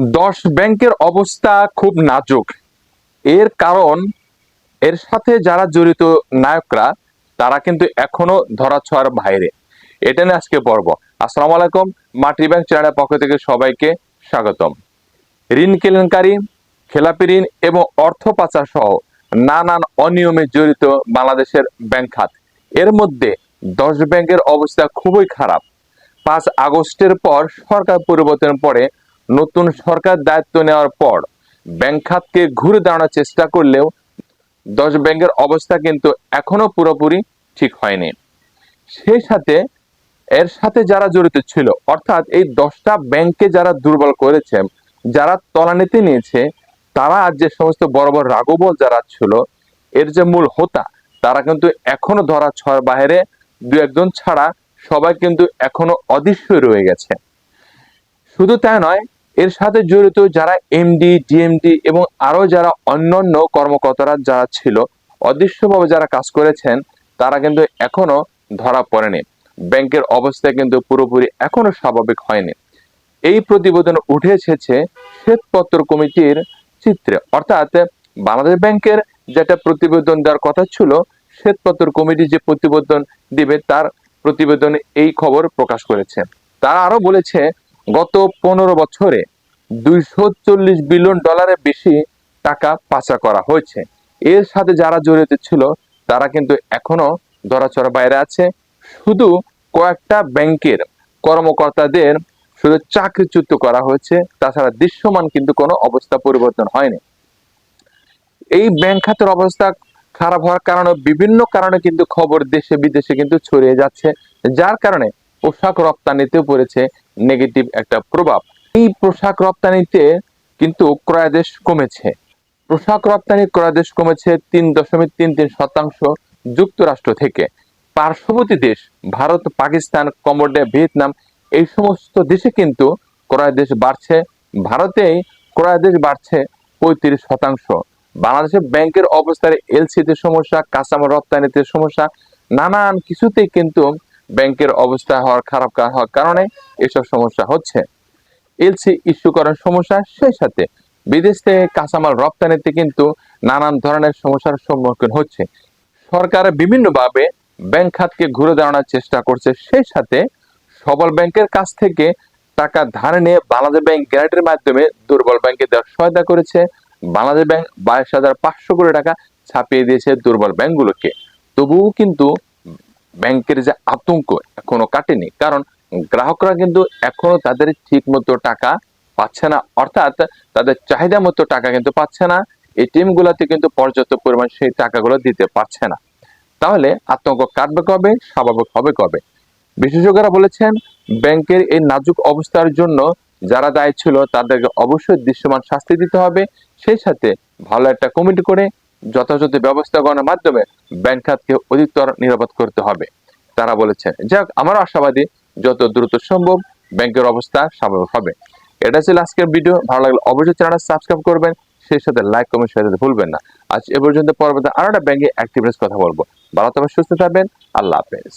দশ ব্যাংকের অবস্থা খুব নাজুক। এর কারণ, এর সাথে যারা জড়িত নায়করা, তারা কিন্তু এখনও ধরাছোঁয়ার বাইরে। এটা নিয়ে আজকে পর্ব। আসসালামু আলাইকুম, মাটি ব্যাংক চ্যানেলের পক্ষ থেকে সবাইকে স্বাগতম। ঋণ কেলেঙ্কারি, খেলাপি ঋণ এবং অর্থ পাচার সহ নানান অনিয়মে জড়িত বাংলাদেশের ব্যাংক খাত। এর মধ্যে দশ ব্যাংকের অবস্থা খুবই খারাপ। পাঁচ আগস্টের পর সরকার পরিবর্তন পরে নতুন সরকার দায়িত্ব নেওয়ার পর ব্যাংক খাতকে ঘুরে দাঁড়ানোর চেষ্টা করলেও দশ ব্যাংকের অবস্থা কিন্তু এখনও পুরোপুরি ঠিক হয়নি। সেই সাথে এর সাথে যারা জড়িত ছিল, অর্থাৎ এই দশটা ব্যাংকে যারা দুর্বল করেছে, যারা তলানিতে নিয়েছে, তারা আজ যে সমস্ত বড় বড় রাগবল যারা ছিল, এর যে মূল হোতা, তারা কিন্তু এখনও ধরা ছয় বাইরে দু একজন ছাড়া সবাই কিন্তু এখনও অদৃশ্য রয়ে গেছে। শুধু তাই নয় এর সাথে জড়িত যারা এমডি ডিএমডি এবং আরও যারা অন্যান্য কর্মকর্তারা যারা ছিল, অদৃশ্যভাবে যারা কাজ করেছেন, তারা কিন্তু এখনও ধরা পড়েনি। ব্যাংকের অবস্থা কিন্তু পুরোপুরি এখনও স্বাভাবিক হয়নি। এই প্রতিবেদন উঠে এসেছে শ্বেতপত্র কমিটির চিত্রে। অর্থাৎ বাংলাদেশ ব্যাংকের যেটা প্রতিবেদন দেওয়ার কথা ছিল, শ্বেতপত্র কমিটি যে প্রতিবেদন দিবে, তার প্রতিবেদনে এই খবর প্রকাশ করেছে। তারা আরও বলেছে, গত পনেরো বছরে দুইশো চল্লিশ বিলিয়ন ডলারের বেশি টাকা পাচার করা হয়েছে। এর সাথে যারা জড়িত ছিল, তারা কিন্তু এখনও ধরাচড়া বাইরে আছে। শুধু কয়েকটা ব্যাংকের কর্মকর্তাদের শুধু চাকরিচ্যুত করা হয়েছে, তাছাড়া দৃশ্যমান কিন্তু কোনো অবস্থা পরিবর্তন হয়নি। এই ব্যাংক খাতের অবস্থা খারাপ হওয়ার কারণে বিভিন্ন কারণে কিন্তু খবর দেশে বিদেশে কিন্তু ছড়িয়ে যাচ্ছে, যার কারণে পোশাক রপ্তানিতেও পড়েছে নেগেটিভ একটা প্রভাব। এই পোশাক রপ্তানিতে কিন্তু ক্রয়াদেশ কমেছে। পোশাক রপ্তানি ক্রয়াদেশ কমেছে তিন দশমিক তিন তিন শতাংশ যুক্তরাষ্ট্র থেকে। পার্শ্ববর্তী দেশ, ভারত, পাকিস্তান, কম্বোডিয়া, ভিয়েতনাম, এই সমস্ত দেশে কিন্তু ক্রয়াদেশ বাড়ছে। ভারতেই ক্রয়াদেশ বাড়ছে পঁয়ত্রিশ শতাংশ। বাংলাদেশের ব্যাংকের অবস্থায় এলসিতে সমস্যা কাঁচামাল রপ্তানিতে সমস্যা, নানান কিছুতেই কিন্তু ব্যাংকের অবস্থা হওয়ার খারাপ হওয়ার কারণে এসব সমস্যা হচ্ছে। এলসি ইস্যু করার সমস্যা, সেই সাথে বিদেশ থেকে কাঁচামাল রপ্তানিতে কিন্তু নানান ধরনের সমস্যার সম্মুখীন হচ্ছে। সরকার বিভিন্নভাবে ব্যাংক খাতকে ঘুরে দাঁড়ানোর চেষ্টা করছে, সেই সাথে সবল ব্যাংকের কাছ থেকে টাকা ধার নিয়ে বাংলাদেশ ব্যাংক গ্যারান্টির মাধ্যমে দুর্বল ব্যাংকে দেওয়ার সহায়তা করেছে। বাংলাদেশ ব্যাংক বাইশ হাজার পাঁচশো কোটি টাকা ছাপিয়ে দিয়েছে দুর্বল ব্যাংকগুলোকে। তবুও কিন্তু ব্যাংকের যে আতঙ্ক এখনও কাটেনি, কারণ গ্রাহকরা কিন্তু এখনও তাদের ঠিক মতো টাকা পাচ্ছে না। অর্থাৎ তাদের চাহিদা মতো টাকা কিন্তু পাচ্ছে না। এটিএম গুলাতে কিন্তু পর্যাপ্ত পরিমাণ সেই টাকাগুলো দিতে পারছে না। তাহলে আতঙ্ক কাটবে কবে? স্বাভাবিক হবে কবে? বিশেষজ্ঞরা বলেছেন, ব্যাংকের এই নাজুক অবস্থার জন্য যারা দায়ী ছিল তাদেরকে অবশ্যই দৃশ্যমান শাস্তি দিতে হবে। সেই সাথে ভালো একটা কমিটি করে যথাযথ ব্যবস্থা গ্রহণের মাধ্যমে ব্যাংক খাতকে অধিকতর নিরাপদ করতে হবে। তারা বলেছেন। যাক আমার আশাবাদী যত দ্রুত সম্ভব ব্যাংকের অবস্থা স্বাভাবিক হবে। এটা ছিল আজকের ভিডিও। ভালো লাগলে অবশ্যই চ্যানেলটা সাবস্ক্রাইব করবেন। সেই সাথে লাইক, কমেন্ট শেয়ার ভুলবেন না। আজ এ পর্যন্ত পরবর্তী আরও একটা ব্যাংকে অ্যাক্টিভিটিস কথা বলব। ভালো থাকবেন, সুস্থ থাকবেন। আল্লাহ হাফেজ।